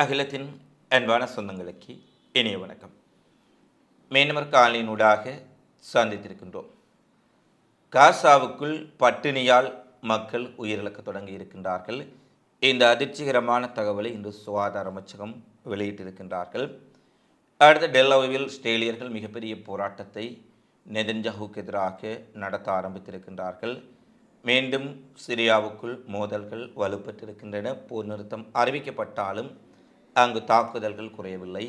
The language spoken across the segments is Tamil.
அகிலத்தின் அன்பான சொந்தங்களுக்கு இனிய வணக்கம். மீனவர் காலினூடாக சந்தித்திருக்கின்றோம். காசாவுக்குள் பட்டினியால் மக்கள் உயிரிழக்க தொடங்கி இருக்கின்றார்கள். இந்த அதிர்ச்சிகரமான தகவலை இன்று சுகாதார அமைச்சகம் வெளியிட்டிருக்கின்றார்கள். அடுத்த டெல்லோவில் ஸ்ட்ரேலியர்கள் மிகப்பெரிய போராட்டத்தை நெதன்ஜஹுக்கு எதிராக நடத்த ஆரம்பித்திருக்கின்றார்கள். மீண்டும் சிரியாவுக்குள் மோதல்கள் வலுப்பெற்றிருக்கின்றன. போர் நிறுத்தம் அறிவிக்கப்பட்டாலும் அங்கு தாக்குதல்கள் குறையவில்லை.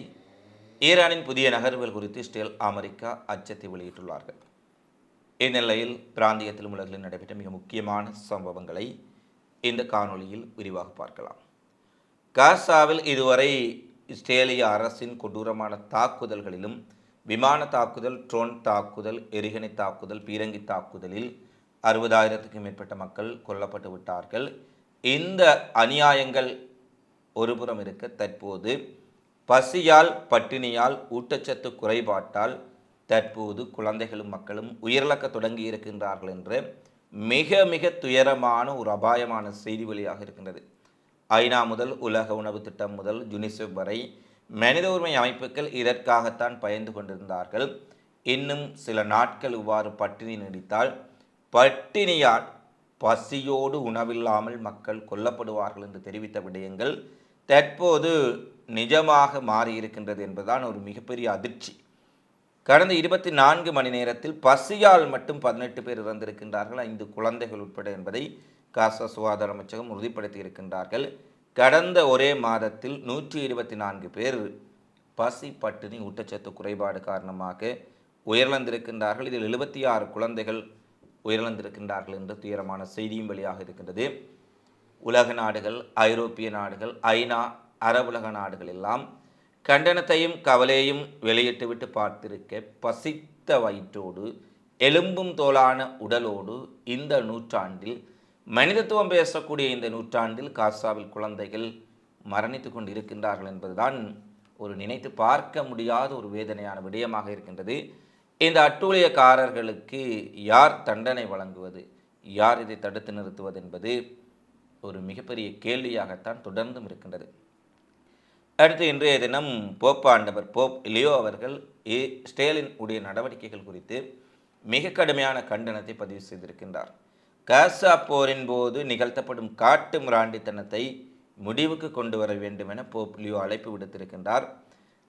ஈரானின் புதிய நகர்வுகள் குறித்து ஸ்டேல் அமெரிக்கா அச்சத்தை வெளியிட்டுள்ளார்கள். இந்நிலையில் பிராந்தியத்தில் உலகில் நடைபெற்ற மிக முக்கியமான சம்பவங்களை இந்த காணொலியில் விரிவாக பார்க்கலாம். காசாவில் இதுவரை இஸ்ரேலிய அரசின் கொடூரமான தாக்குதல்களிலும் விமான தாக்குதல் ட்ரோன் தாக்குதல் எரிகணை தாக்குதல் பீரங்கி தாக்குதலில் அறுபதாயிரத்துக்கும் மேற்பட்ட மக்கள் கொல்லப்பட்டு விட்டார்கள். இந்த அநியாயங்கள் ஒருபுறம் இருக்க தற்போது பசியால் பட்டினியால் ஊட்டச்சத்து குறைபாட்டால் தற்போது குழந்தைகளும் மக்களும் உயிரிழக்க தொடங்கி இருக்கின்றார்கள் என்று மிக மிக துயரமான ஒரு அபாயமான செய்தி வெளியாக இருக்கின்றது. ஐநா முதல் உலக உணவு திட்டம் முதல் யுனிசெஃப் வரை மனித உரிமை அமைப்புகள் இதற்காகத்தான் பயந்து கொண்டிருந்தார்கள். இன்னும் சில நாட்கள் இவ்வாறு பட்டினி நீடித்தால் பட்டினியால் பசியோடு உணவில்லாமல் மக்கள் கொல்லப்படுவார்கள் என்று தெரிவித்த விடயங்கள் தற்போது நிஜமாக மாறியிருக்கின்றது என்பதுதான் ஒரு மிகப்பெரிய அதிர்ச்சி. கடந்த இருபத்தி நான்கு மணி நேரத்தில் பசியால் மட்டும் பதினெட்டு பேர் இறந்திருக்கின்றார்கள். ஐந்து குழந்தைகள் உட்பட என்பதை காசா சுகாதார அமைச்சகம் உறுதிப்படுத்தி இருக்கின்றார்கள். கடந்த ஒரே மாதத்தில் நூற்றி இருபத்தி நான்கு பேர் பசி பட்டினி ஊட்டச்சத்து குறைபாடு காரணமாக உயிரிழந்திருக்கின்றார்கள். இதில் எழுபத்தி ஆறு குழந்தைகள் உயிரிழந்திருக்கின்றார்கள் என்ற துயரமான செய்தியும் வெளியாக இருக்கின்றது. உலக நாடுகள் ஐரோப்பிய நாடுகள் ஐநா அரபுலக நாடுகள் எல்லாம் கண்டனத்தையும் கவலையும் வெளியிட்டுவிட்டு பார்த்திருக்க பசித்த வயிற்றோடு எலும்பும் தோலான உடலோடு இந்த நூற்றாண்டில் மனிதத்துவம் பேசக்கூடிய இந்த நூற்றாண்டில் காசாவில் குழந்தைகள் மரணித்து கொண்டு இருக்கின்றார்கள் என்பதுதான் ஒரு நினைத்து பார்க்க முடியாத ஒரு வேதனையான விடயமாக இருக்கின்றது. இந்த அட்டூழியக்காரர்களுக்கு யார் தண்டனை வழங்குவது? யார் இதை தடுத்து நிறுத்துவது என்பது ஒரு மிகப்பெரிய கேள்வியாகத்தான் தொடர்ந்தும் இருக்கின்றது. அடுத்து இன்றைய தினம் போப் ஆண்டவர் போப் லியோ அவர்கள் ஏ ஸ்டேலின் உடைய நடவடிக்கைகள் குறித்து மிக கடுமையான கண்டனத்தை பதிவு செய்திருக்கின்றார். காசா போரின் போது நிகழ்த்தப்படும் காட்டு மிராண்டித்தனத்தை முடிவுக்கு கொண்டு வர வேண்டும் என போப் லியோ அழைப்பு விடுத்திருக்கின்றார்.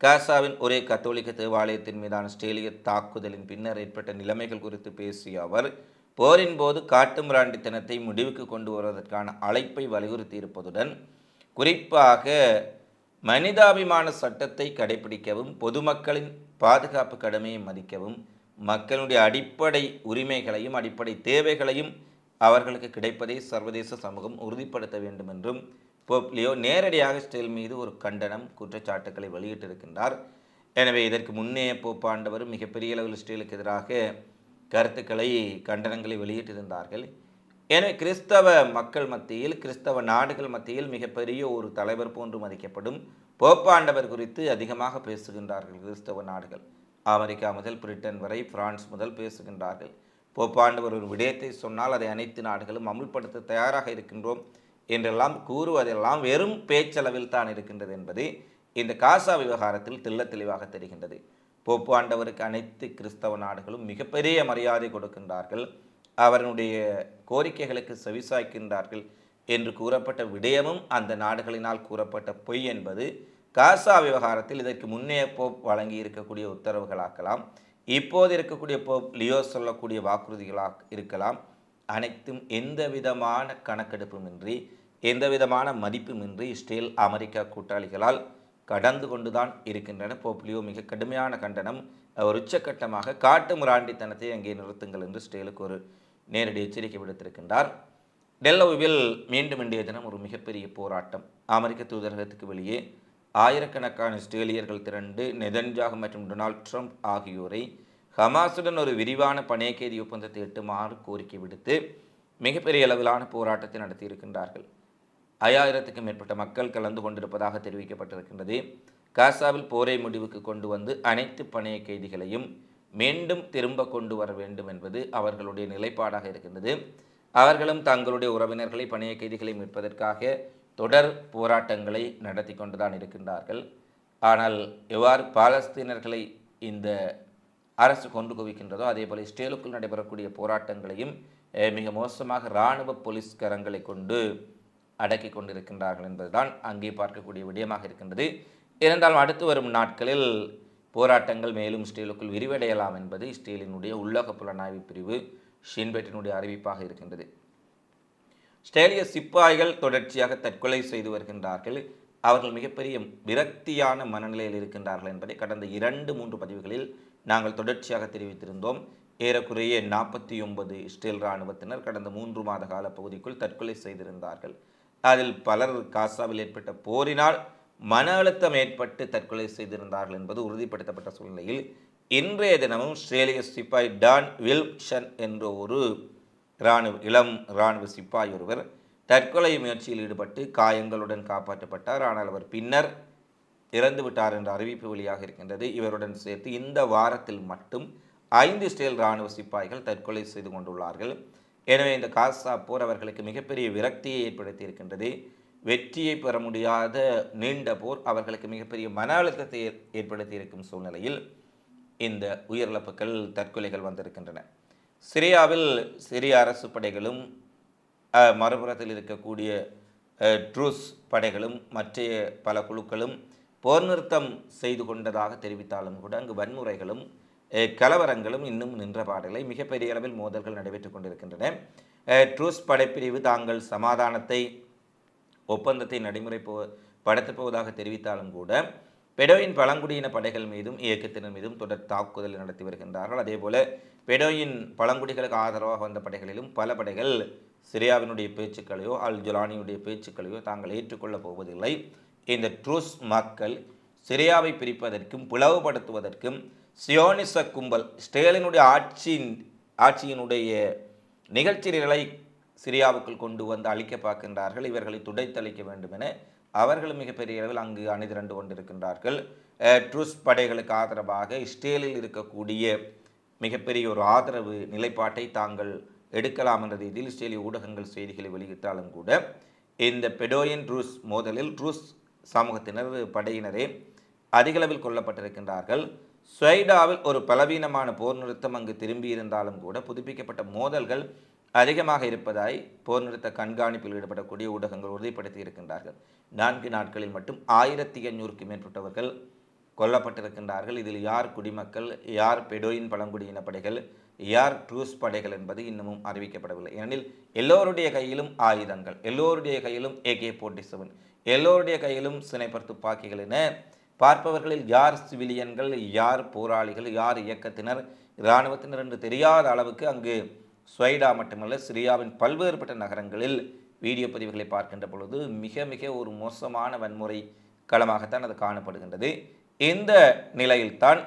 காசாவின் ஒரே கத்தோலிக்க தேவாலயத்தின் மீதான ஸ்டேலிய தாக்குதலின் பின்னர் ஏற்பட்ட நிலைமைகள் குறித்து பேசிய அவர் போரின் போது காட்டு மிராண்டித்தனத்தை முடிவுக்கு கொண்டு வருவதற்கான அழைப்பை வலியுறுத்தி இருப்பதுடன் குறிப்பாக மனிதாபிமான சட்டத்தை கடைபிடிக்கவும் பொதுமக்களின் பாதுகாப்பு கடமையை மதிக்கவும் மக்களுடைய அடிப்படை உரிமைகளையும் அடிப்படை தேவைகளையும் அவர்களுக்கு கிடைப்பதை சர்வதேச சமூகம் உறுதிப்படுத்த வேண்டும் என்றும் போப்லியோ நேரடியாக ஸ்டேல் மீது ஒரு கண்டனம் குற்றச்சாட்டுக்களை வெளியிட்டிருக்கின்றார். எனவே இதற்கு முன்னே போப்பாண்டவர் மிகப்பெரிய அளவில் ஸ்டீலுக்கு எதிராக கருத்துக்களை கண்டனங்களை வெளியிட்டிருந்தார்கள். எனவே கிறிஸ்தவ மக்கள் மத்தியில் கிறிஸ்தவ நாடுகள் மத்தியில் மிகப்பெரிய ஒரு தலைவர் போன்று மதிக்கப்படும் போப்பாண்டவர் குறித்து அதிகமாக பேசுகின்றார்கள் கிறிஸ்தவ நாடுகள். அமெரிக்கா முதல் பிரிட்டன் வரை பிரான்ஸ் முதல் பேசுகின்றார்கள். போப்பாண்டவர் ஒரு விடயத்தை சொன்னால் அதை அனைத்து நாடுகளும் அமுல்படுத்த தயாராக இருக்கின்றோம். என்றெல்லாம் கூறுவதெல்லாம் வெறும் பேச்சளவில் தான் இருக்கின்றது என்பது இந்த காசா விவகாரத்தில் தில்ல தெளிவாக தெரிகின்றது. போப்பாண்டவருக்கு அனைத்து கிறிஸ்தவ நாடுகளும் மிகப்பெரிய மரியாதை கொடுக்கின்றார்கள். அவருடைய கோரிக்கைகளுக்கு செவிசாய்க்கின்றார்கள் என்று கூறப்பட்ட விடயமும் அந்த நாடுகளினால் கூறப்பட்ட பொய் என்பது காசா விவகாரத்தில் இதற்கு முன்னே போப் வழங்கி இருக்கக்கூடிய உத்தரவுகளாக்கலாம். இப்போது இருக்கக்கூடிய போப் லியோ சொல்லக்கூடிய வாக்குறுதிகளாக இருக்கலாம். அனைத்தும் எந்த விதமான கணக்கெடுப்புமின்றி எந்தவிதமான மதிப்புமின்றி இஸ்ரேல் அமெரிக்கா கூட்டாளிகளால் கடந்து கொண்டுதான் இருக்கின்றன. போப்லியோ மிக கடுமையான கண்டனம். ஒரு உச்சக்கட்டமாக காட்டு முராண்டித்தனத்தை அங்கே நிறுத்துங்கள் என்று ஸ்டேலுக்கு ஒரு நேரடி எச்சரிக்கை விடுத்திருக்கின்றார். டெல்லோவில் மீண்டும் இன்றைய தினம் ஒரு மிகப்பெரிய போராட்டம். அமெரிக்க தூதரகத்துக்கு வெளியே ஆயிரக்கணக்கான இஸ்ரேலியர்கள் திரண்டு நெதன்ஜாக் மற்றும் டொனால்ட் ட்ரம்ப் ஆகியோரை ஹமாஸுடன் ஒரு விரிவான பணையக்கேதி ஒப்பந்தத்தை எட்டுமாறு கோரிக்கை விடுத்து மிகப்பெரிய அளவிலான போராட்டத்தை நடத்தியிருக்கின்றார்கள். ஐயாயிரத்துக்கும் மேற்பட்ட மக்கள் கலந்து கொண்டிருப்பதாக தெரிவிக்கப்பட்டிருக்கின்றது. காசாவில் போரை முடிவுக்கு கொண்டு வந்து அனைத்து பணைய கைதிகளையும் மீண்டும் திரும்ப கொண்டு வர வேண்டும் என்பது அவர்களுடைய நிலைப்பாடாக இருக்கின்றது. அவர்களும் தங்களுடைய உறவினர்களை பணைய கைதிகளை மீட்பதற்காக தொடர் போராட்டங்களை நடத்தி கொண்டுதான் இருக்கின்றார்கள். ஆனால் எவ்வாறு பாலஸ்தீனர்களை இந்த அரசு கொண்டு குவிக்கின்றதோ அதே போல இஸ்ரேலுக்குள் நடைபெறக்கூடிய போராட்டங்களையும் மிக மோசமாக இராணுவ போலீஸ்கரங்களை கொண்டு அடக்கி கொண்டிருக்கின்றார்கள் என்பதுதான் அங்கே பார்க்கக்கூடிய விடயமாக இருக்கின்றது. இருந்தாலும் அடுத்து வரும் நாட்களில் போராட்டங்கள் மேலும் இஸ்ரேலுக்குள் விரிவடையலாம் என்பது இஸ்ரேலினுடைய உள்ளக புலனாய்வு பிரிவு ஷின்பெட்டினுடைய அறிவிப்பாக இருக்கின்றது. ஸ்டேலிய சிப்பாய்கள் தொடர்ச்சியாக தற்கொலை செய்து வருகின்றார்கள். அவர்கள் மிகப்பெரிய விரக்தியான மனநிலையில் இருக்கின்றார்கள் என்பதை கடந்த இரண்டு மூன்று பதிவுகளில் நாங்கள் தொடர்ச்சியாக தெரிவித்திருந்தோம். ஏறக்குறைய நாற்பத்தி ஒன்பது இஸ்ரேல் இராணுவத்தினர் கடந்த மூன்று மாத கால பகுதிக்குள் தற்கொலை செய்திருந்தார்கள். அதில் பலர் காசாவில் ஏற்பட்ட போரினால் மன அழுத்தம் ஏற்பட்டு தற்கொலை செய்திருந்தார்கள் என்பது உறுதிப்படுத்தப்பட்ட சூழ்நிலையில் இன்றைய தினமும் ஸ்ரேலிய சிப்பாய் டான் வில்ஷன் என்ற ஒரு இராணுவ இளம் இராணுவ சிப்பாய் ஒருவர் தற்கொலை முயற்சியில் ஈடுபட்டு காயங்களுடன் காப்பாற்றப்பட்டார். ஆனால் அவர் பின்னர் இறந்து விட்டார் என்ற அறிவிப்பு வெளியாக இருக்கின்றது. இவருடன் சேர்த்து இந்த வாரத்தில் மட்டும் ஐந்து இஸ்ரேல் இராணுவ சிப்பாய்கள் தற்கொலை செய்து கொண்டுள்ளார்கள். எனவே இந்த காசா போர் அவர்களுக்கு மிகப்பெரிய விரக்தியை ஏற்படுத்தி இருக்கின்றது வெற்றியை பெற முடியாத நீண்ட போர் அவர்களுக்கு மிகப்பெரிய மன அழுத்தத்தை ஏற்- ஏற்படுத்தி இருக்கும் சூழ்நிலையில் இந்த உயிரிழப்புகள் தற்கொலைகள் வந்திருக்கின்றன. சிரியாவில் சிரிய அரசு படைகளும் மறுபுறத்தில் இருக்கக்கூடிய ட்ரூஸ் படைகளும் மற்ற பல குழுக்களும் போர் நிறுத்தம் செய்து கொண்டதாக தெரிவித்தாலும் கூட அங்கு வன்முறைகளும் கலவரங்களும் இன்னும் நின்ற பாடலை மிகப்பெரிய அளவில் மோதல்கள் நடைபெற்றுக் கொண்டிருக்கின்றன. ட்ரூஸ் படைப்பிரிவு தாங்கள் சமாதானத்தை ஒப்பந்தத்தை நடைமுறை போ படுத்தப் போவதாக தெரிவித்தாலும் கூட பெடோயின் பழங்குடியின படைகள் மீதும் இயக்கத்தினர் மீதும் தொடர் தாக்குதல் நடத்தி வருகின்றார்கள். அதேபோல பெடோயின் பழங்குடிகளுக்கு ஆதரவாக வந்த படைகளிலும் பல படைகள் சிரியாவினுடைய பேச்சுக்களையோ அல் ஜுலானியுடைய பேச்சுக்களையோ தாங்கள் ஏற்றுக்கொள்ளப் போவதில்லை. இந்த ட்ரூஸ் மக்கள் சிரியாவை பிரிப்பதற்கும் பிளவுபடுத்துவதற்கும் சியோனிச கும்பல் ஸ்டேலினுடைய ஆட்சியின் ஆட்சியினுடைய நிகழ்ச்சிகளை சிரியாவுக்குள் கொண்டு வந்து அழிக்க பார்க்கின்றார்கள். இவர்களை துடைத்தளிக்க வேண்டும் என அவர்கள் மிகப்பெரிய அளவில் அங்கு அணிதிரண்டு கொண்டிருக்கின்றார்கள். ட்ரூஸ் படைகளுக்கு ஆதரவாக இஸ்ரேலில் இருக்கக்கூடிய மிகப்பெரிய ஒரு ஆதரவு நிலைப்பாட்டை தாங்கள் எடுக்கலாம் என்ற ரீதியில் இஸ்ரேலிய ஊடகங்கள் செய்திகளை வெளியிட்டாலும் கூட இந்த பெடோயின் ட்ரூஸ் மோதலில் ட்ரூஸ் சமூகத்தினர் படையினரே அதிகளவில் கொல்லப்பட்டிருக்கின்றார்கள். ஸ்வைடாவில் ஒரு பலவீனமான போர் நிறுத்தம் அங்கு திரும்பியிருந்தாலும் கூட புதுப்பிக்கப்பட்ட மோதல்கள் அதிகமாக இருப்பதாய் போர் நிறுத்த கண்காணிப்பில் ஈடுபடக்கூடிய ஊடகங்கள் உறுதிப்படுத்தி இருக்கின்றார்கள். நான்கு நாட்களில் மட்டும் ஆயிரத்தி எண்ணூறுக்கு மேற்பட்டவர்கள் கொல்லப்பட்டிருக்கின்றார்கள். இதில் யார் குடிமக்கள் யார் பெடோயின் பழங்குடியின படைகள் யார் ட்ரூஸ் படைகள் என்பது இன்னமும் அறிவிக்கப்படவில்லை. ஏனெனில் எல்லோருடைய கையிலும் ஆயுதங்கள் எல்லோருடைய கையிலும் ஏகே போர்ட்டி செவன் எல்லோருடைய கையிலும் சினைப்பர் துப்பாக்கிகள் என பார்ப்பவர்களில் யார் சிவிலியன்கள் யார் போராளிகள் யார் இயக்கத்தினர்? இராணுவத்தினர் என்று தெரியாத அளவுக்கு அங்கு ஸ்வைடா மட்டுமல்ல சிரியாவின் பல்வேறுபட்ட நகரங்களில் வீடியோ பதிவுகளை பார்க்கின்ற பொழுது மிக மிக ஒரு மோசமான வன்முறை களமாகத்தான் அது காணப்படுகின்றது. இந்த நிலையில்தான்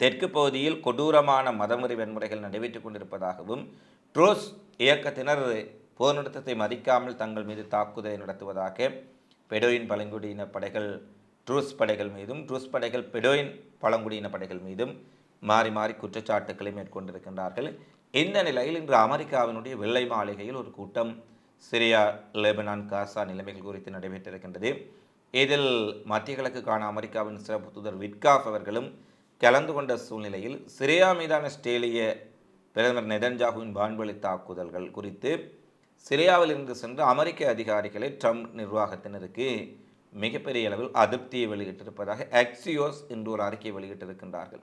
தெற்கு பகுதியில் கொடூரமான மதமுறை வன்முறைகள் நடைபெற்றுக் கொண்டிருப்பதாகவும் ட்ரோஸ் இயக்கத்தினர் போர் நிறுத்தத்தை மதிக்காமல் தங்கள் மீது தாக்குதலை நடத்துவதாக பெடோயின் பழங்குடியின படைகள் ட்ரூஸ் படைகள் மீதும் ட்ரூஸ் படைகள் பெடோயின் பழங்குடியின படைகள் மீதும் மாறி மாறி குற்றச்சாட்டுக்களை மேற்கொண்டிருக்கின்றார்கள். இந்த நிலையில் இன்று அமெரிக்காவினுடைய வெள்ளை மாளிகையில் ஒரு கூட்டம் சிரியா லெபனான் காசா நிலைமைகள் குறித்து நடைபெற்றிருக்கின்றது. இதில் மத்திய கிழக்குக்கான அமெரிக்காவின் சிறப்பு தூதர் விட்காஃப் அவர்களும் கலந்து கொண்ட சூழ்நிலையில் சிரியா மீதான ஸ்டேலிய பிரதமர் நெதன்ஜாகுவின் வான்வழி தாக்குதல்கள் குறித்து சிரியாவில் இருந்து சென்று அமெரிக்க அதிகாரிகளை ட்ரம்ப் நிர்வாகத்தினருக்கு மிகப்பெரிய அளவில் அதிருப்தியை வெளியிட்டிருப்பதாக எக்ஸியோஸ் என்று ஒரு அறிக்கை வெளியிட்டிருக்கின்றார்கள்.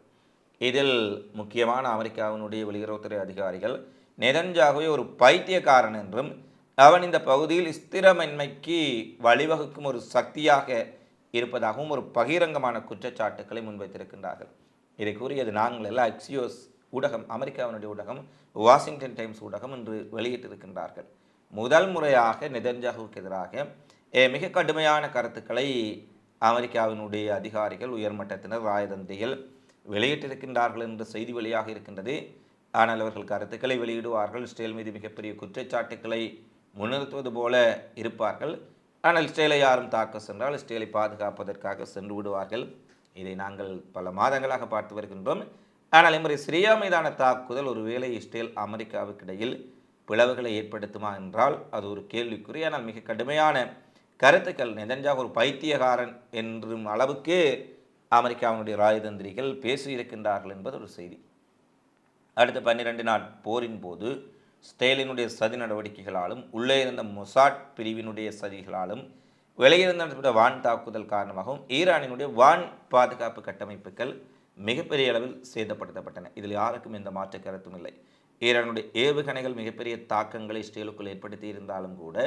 இதில் முக்கியமான அமெரிக்காவினுடைய வெளியுறவுத்துறை அதிகாரிகள் நெதன்ஜாகுவை ஒரு பைத்தியக்காரன் என்றும் அவன் இந்த பகுதியில் ஸ்திரமின்மைக்கு வழிவகுக்கும் ஒரு சக்தியாக இருப்பதாகவும் ஒரு பகிரங்கமான குற்றச்சாட்டுக்களை முன்வைத்திருக்கின்றார்கள். இதை கூறியது நாங்கள் எல்லாம் எக்ஸியோஸ் ஊடகம் அமெரிக்காவினுடைய ஊடகம் வாஷிங்டன் டைம்ஸ் ஊடகம் என்று வெளியிட்டிருக்கின்றார்கள். முதல் முறையாக நெதன்ஜாகுவுக்கு எதிராக மிக கடுமையான கருத்துக்களை அமெரிக்காவினுடைய அதிகாரிகள் உயர்மட்டத்தினர் ராயதந்திகள் வெளியிட்டிருக்கின்றார்கள் என்ற செய்தி வெளியாக இருக்கின்றது. ஆனால் அவர்கள் கருத்துக்களை வெளியிடுவார்கள். இஸ்ரேல் மீது மிகப்பெரிய குற்றச்சாட்டுக்களை முன்னிறுத்துவது போல இருப்பார்கள். ஆனால் இஸ்ரேலை யாரும் தாக்க சென்றால் இஸ்ரேலை பாதுகாப்பதற்காக சென்று விடுவார்கள். இதை நாங்கள் பல மாதங்களாக பார்த்து வருகின்றோம். ஆனால் இம்முறை சிரியா மீதான தாக்குதல் ஒருவேளை இஸ்ரேல் அமெரிக்காவுக்கு இடையில் பிளவுகளை ஏற்படுத்துமா என்றால் அது ஒரு கேள்விக்குறி. ஆனால் மிக கடுமையான கருத்துக்கள். நெதன்ஜா ஒரு பைத்தியகாரன் என்றும் அளவுக்கு அமெரிக்காவினுடைய ராஜதந்திரிகள் பேசியிருக்கின்றார்கள் என்பது ஒரு செய்தி. அடுத்த பன்னிரண்டு நாள் போரின் போது ஸ்டேலினுடைய சதி நடவடிக்கைகளாலும் உள்ளே இருந்த மொசாட் பிரிவினுடைய சதிகளாலும் வெளியிருந்த நடத்தப்பட்ட வான் தாக்குதல் காரணமாகவும் ஈரானினுடைய வான் பாதுகாப்பு கட்டமைப்புகள் மிகப்பெரிய அளவில் சேதப்படுத்தப்பட்டன. இதில் யாருக்கும் எந்த மாற்று கருத்தும் இல்லை. ஈரானுடைய ஏவுகணைகள் மிகப்பெரிய தாக்கங்களை ஸ்டேலுக்குள் ஏற்படுத்தி இருந்தாலும் கூட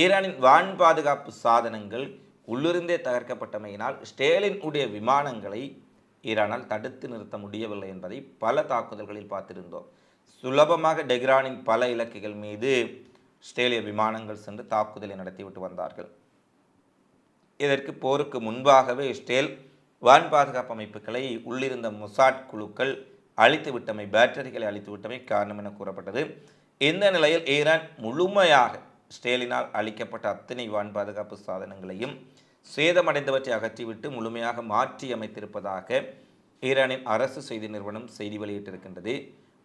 ஈரானின் வான் பாதுகாப்பு சாதனங்கள் உள்ளிருந்தே தகர்க்கப்பட்டமையினால் ஸ்டேலின் உடைய விமானங்களை ஈரானால் தடுத்து நிறுத்த முடியவில்லை என்பதை பல தாக்குதல்களில் பார்த்திருந்தோம். சுலபமாக டெக்ரானின் பல இலக்குகள் மீது ஸ்டேலிய விமானங்கள் சென்று தாக்குதலை நடத்திவிட்டு வந்தார்கள். இதற்கு போருக்கு முன்பாகவே ஸ்டேல் வான் பாதுகாப்பு அமைப்புகளை உள்ளிருந்த மொசாட் குழுக்கள் அழித்து விட்டமை பேட்டரிகளை அழித்து விட்டமை காரணம் என கூறப்பட்டது. இந்த நிலையில் ஈரான் முழுமையாக ஸ்டேலினால் அளிக்கப்பட்ட அத்தனை வான் பாதுகாப்பு சாதனங்களையும் சேதமடைந்தவற்றை அகற்றிவிட்டு முழுமையாக மாற்றி அமைத்திருப்பதாக ஈரானின் அரசு செய்தி நிறுவனம் செய்தி வெளியிட்டிருக்கின்றது.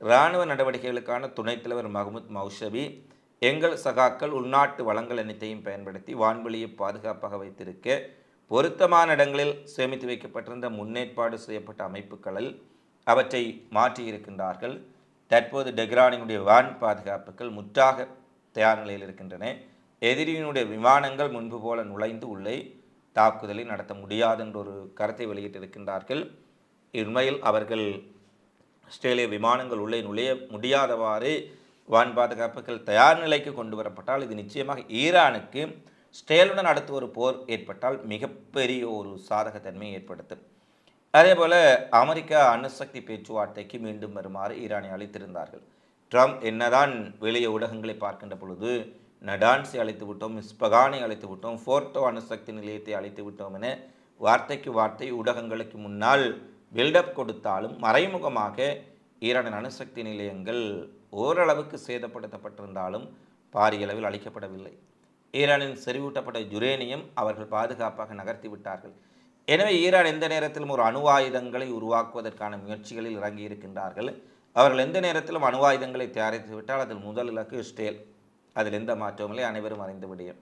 இராணுவ நடவடிக்கைகளுக்கான துணைத் தலைவர் மஹ்மூத் மௌஷபி எங்கள் சகாக்கள் உள்நாட்டு வளங்கள் அனைத்தையும் பயன்படுத்தி வான்வெளியை பாதுகாப்பாக வைத்திருக்க பொருத்தமான இடங்களில் சேமித்து வைக்கப்பட்டிருந்த முன்னேற்பாடு செய்யப்பட்ட அமைப்புகளில் அவற்றை மாற்றியிருக்கின்றார்கள். தற்போது டெக்ரானினுடைய வான் பாதுகாப்புகள் முற்றாக தயார் நிலையில் இருக்கின்றன. எதிரியினுடைய விமானங்கள் முன்பு போல நுழைந்து உள்ளே தாக்குதலை நடத்த முடியாது என்ற ஒரு கருத்தை வெளியிட்டிருக்கின்றார்கள். உண்மையில் அவர்கள் ஆஸ்திரேலிய விமானங்கள் உள்ளே நுழைய முடியாதவாறு வான் பாதுகாப்புகள் தயார் நிலைக்கு கொண்டு வரப்பட்டால் இது நிச்சயமாக ஈரானுக்கு ஸ்டேலுடன் அடுத்து ஒரு போர் ஏற்பட்டால் மிகப்பெரிய ஒரு சாதகத்தன்மையை ஏற்படுத்தும். அதே போல் அமெரிக்கா அணுசக்தி பேச்சுவார்த்தைக்கு மீண்டும் வருமாறு ஈரானை அழைத்திருந்தார்கள். ட்ரம்ப் என்னதான் வெளிய ஊடகங்களை பார்க்கின்ற பொழுது நடான்ஸை அழைத்து விட்டோம் இஸ்பகானை அழைத்து விட்டோம் ஃபோர்டோ அணுசக்தி நிலையத்தை அழைத்து விட்டோம் என வார்த்தைக்கு வார்த்தை ஊடகங்களுக்கு முன்னால் பில்டப் கொடுத்தாலும் மறைமுகமாக ஈரானின் அணுசக்தி நிலையங்கள் ஓரளவுக்கு சேதப்படுத்தப்பட்டிருந்தாலும் பாரிய அளவில் அளிக்கப்படவில்லை ஈரானின் செறிவூட்டப்பட்ட யுரேனியம் அவர்கள் பாதுகாப்பாக நகர்த்தி விட்டார்கள். எனவே ஈரான் எந்த நேரத்திலும் ஒரு அணு ஆயுதங்களை உருவாக்குவதற்கான முயற்சிகளில் இறங்கி இருக்கின்றார்கள் அவர்கள் எந்த நேரத்திலும் அணு ஆயுதங்களை தயாரித்து விட்டால் அதில் முதல் இலக்கு ஸ்டேல். அதில் எந்த மாற்றமும் இல்லை அனைவரும் அறிந்து விடியும்.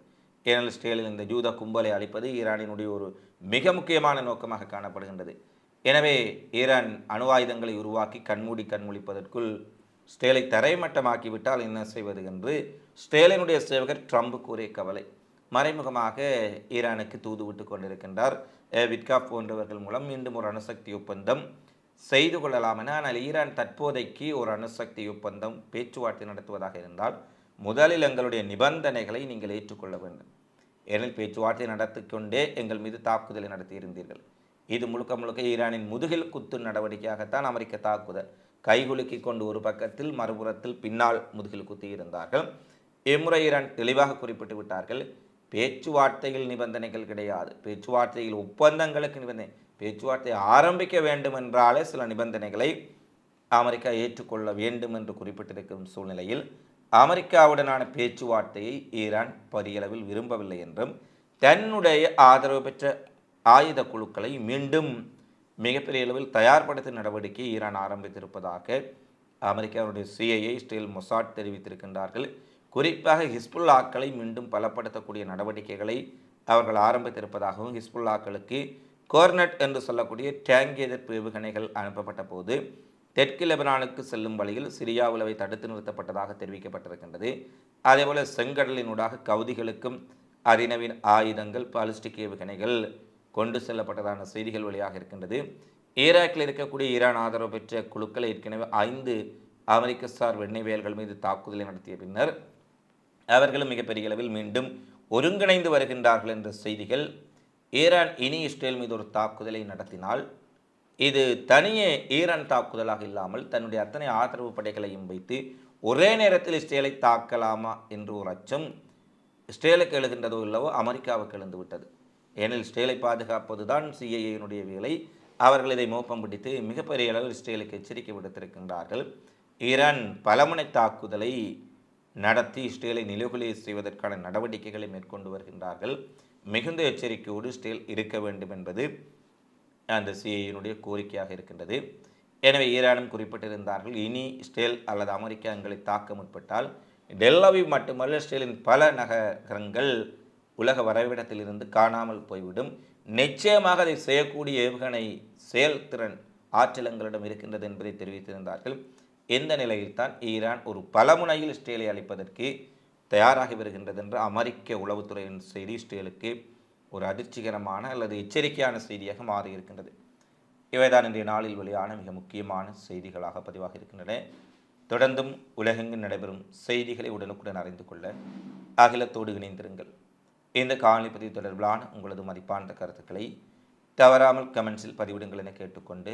ஏனெனில் ஸ்டேலில் இந்த ஜூத கும்பலை அழிப்பது ஈரானினுடைய ஒரு மிக முக்கியமான நோக்கமாக காணப்படுகின்றது. எனவே ஈரான் அணு ஆயுதங்களை உருவாக்கி கண்மூடி கண்முழிப்பதற்குள் ஸ்டேலை தரைமட்டமாக்கிவிட்டால் என்ன செய்வது என்று ஸ்டேலினுடைய சேவகர் ட்ரம்ப் கூறிய கவலை. மறைமுகமாக ஈரானுக்கு தூது விட்டு கொண்டிருக்கின்றார். அஹ் விட்காப் போன்றவர்கள் மூலம் மீண்டும் ஒரு அணுசக்தி ஒப்பந்தம் செய்து கொள்ளலாம் என ஆனால் ஈரான் தற்போதைக்கு ஒரு அணுசக்தி ஒப்பந்தம் பேச்சுவார்த்தை நடத்துவதாக இருந்தால் முதலில் எங்களுடைய நிபந்தனைகளை நீங்கள் ஏற்றுக்கொள்ள வேண்டும். ஏனெனில் பேச்சுவார்த்தை நடத்தி கொண்டே எங்கள் மீது தாக்குதலை நடத்தியிருந்தீர்கள். இது முழுக்க முழுக்க ஈரானின் முதுகில் குத்து நடவடிக்கையாகத்தான் அமெரிக்க தாக்குதல். கைகுலுக்கி கொண்டு ஒரு பக்கத்தில் மறுபுறத்தில் பின்னால் முதுகில் குத்தி இருந்தார்கள் இம்முறை ஈரான் தெளிவாக குறிப்பிட்டு விட்டார்கள் பேச்சுவார்த்தையில் நிபந்தனைகள் கிடையாது. பேச்சுவார்த்தையில் ஒப்பந்தங்களுக்கு நிபந்தனை பேச்சுவார்த்தை ஆரம்பிக்க வேண்டும் என்றாலே சில நிபந்தனைகளை அமெரிக்கா ஏற்றுக்கொள்ள வேண்டும் என்று குறிப்பிட்டிருக்கும் சூழ்நிலையில் அமெரிக்காவுடனான பேச்சுவார்த்தையை ஈரான் பரியளவில் விரும்பவில்லை என்றும் தன்னுடைய ஆதரவு பெற்ற ஆயுத குழுக்களை மீண்டும் மிகப்பெரிய அளவில் தயார்படுத்தும் நடவடிக்கை ஈரான் ஆரம்பித்திருப்பதாக அமெரிக்காவுடைய சிஐஏ ஸ்டீல் மொசாட் தெரிவித்திருக்கின்றார்கள். குறிப்பாக ஹிஸ்புல்லாக்களை மீண்டும் பலப்படுத்தக்கூடிய நடவடிக்கைகளை அவர்கள் ஆரம்பித்திருப்பதாகவும் ஹிஸ்புல்லாக்களுக்கு கோர்னட் என்று சொல்லக்கூடிய டேங்கி எதிர்ப்பு ஏவுகணைகள் அனுப்பப்பட்ட போது தெற்கு லெபனானுக்கு செல்லும் வழியில் சிரியாவில் அவை தடுத்து நிறுத்தப்பட்டதாக தெரிவிக்கப்பட்டிருக்கின்றது. அதேபோல செங்கடலினூடாக கவுதிகளுக்கும் அறிநவீன ஆயுதங்கள் பாலிஸ்டிக் ஏவுகணைகள் கொண்டு செல்லப்பட்டதான செய்திகள் வெளியாக இருக்கின்றது. ஈராக்கில் இருக்கக்கூடிய ஈரான் ஆதரவு பெற்ற குழுக்கள் ஏற்கனவே ஐந்து அமெரிக்க சார் வெண்ணெய்வேல்கள் மீது தாக்குதலை நடத்திய பின்னர் அவர்களும் மிகப்பெரிய அளவில் மீண்டும் ஒருங்கிணைந்து வருகின்றார்கள் என்ற செய்திகள் ஈரான் இனி இஸ்ரேல் மீது ஒரு தாக்குதலை நடத்தினால் இது தனியே ஈரான் தாக்குதலாக இல்லாமல் தன்னுடைய அத்தனை ஆதரவு படைகளையும் வைத்து ஒரே நேரத்தில் இஸ்ரேலை தாக்கலாமா என்று ஒரு அச்சம் இஸ்ரேலுக்கு எழுகின்றதோ இல்லவோ அமெரிக்காவுக்கு எழுந்து விட்டது ஏனில் இஸ்ரேலை பாதுகாப்பது தான் சிஐஏனுடைய வேலை. அவர்கள் இதை மோப்பம் பிடித்து மிகப்பெரிய அளவில் இஸ்ரேலுக்கு எச்சரிக்கை விடுத்திருக்கின்றார்கள். ஈரான் பலமுனை தாக்குதலை நடத்தி இஸ்ரேலை நிலுகுலை செய்வதற்கான நடவடிக்கைகளை மேற்கொண்டு வருகின்றார்கள். மிகுந்த எச்சரிக்கையோடு இஸ்ரேல் இருக்க வேண்டும் என்பது அந்த சிஐயினுடைய கோரிக்கையாக இருக்கின்றது. எனவே ஈரானும் குறிப்பிட்டிருந்தார்கள். இனி இஸ்ரேல் அல்லது அமெரிக்கா எங்களை தாக்க முற்பட்டால் டெல்லவி மட்டுமல்ல இஸ்ரேலின் பல நகரங்கள் உலக வரைவிடத்திலிருந்து காணாமல் போய்விடும். நிச்சயமாக அதை செய்யக்கூடிய ஏவுகணை செயல்திறன் ஆற்றலங்களிடம் இருக்கின்றது என்பதை தெரிவித்திருந்தார்கள். இந்த நிலையில்தான் ஈரான் ஒரு பலமுனையில் இஸ்ரேலை அளிப்பதற்கு தயாராகி வருகின்றது என்று அமெரிக்க உளவுத்துறையின் செய்தி இஸ்ரேலுக்கு ஒரு அதிர்ச்சிகரமான அல்லது எச்சரிக்கையான செய்தியாக மாறியிருக்கின்றது. இவைதான் இன்றைய நாளில் வெளியான மிக முக்கியமான செய்திகளாக பதிவாக இருக்கின்றன. தொடர்ந்தும் உலகெங்கு நடைபெறும் செய்திகளை உடனுக்குடன் அறிந்து கொள்ள அகிலத்தோடு இணைந்திருங்கள். இந்த காணொலி பதிவு தொடர்பிலான உங்களது மதிப்பான கருத்துக்களை தவறாமல் கமெண்ட்ஸில் பதிவிடுங்கள் என கேட்டுக்கொண்டு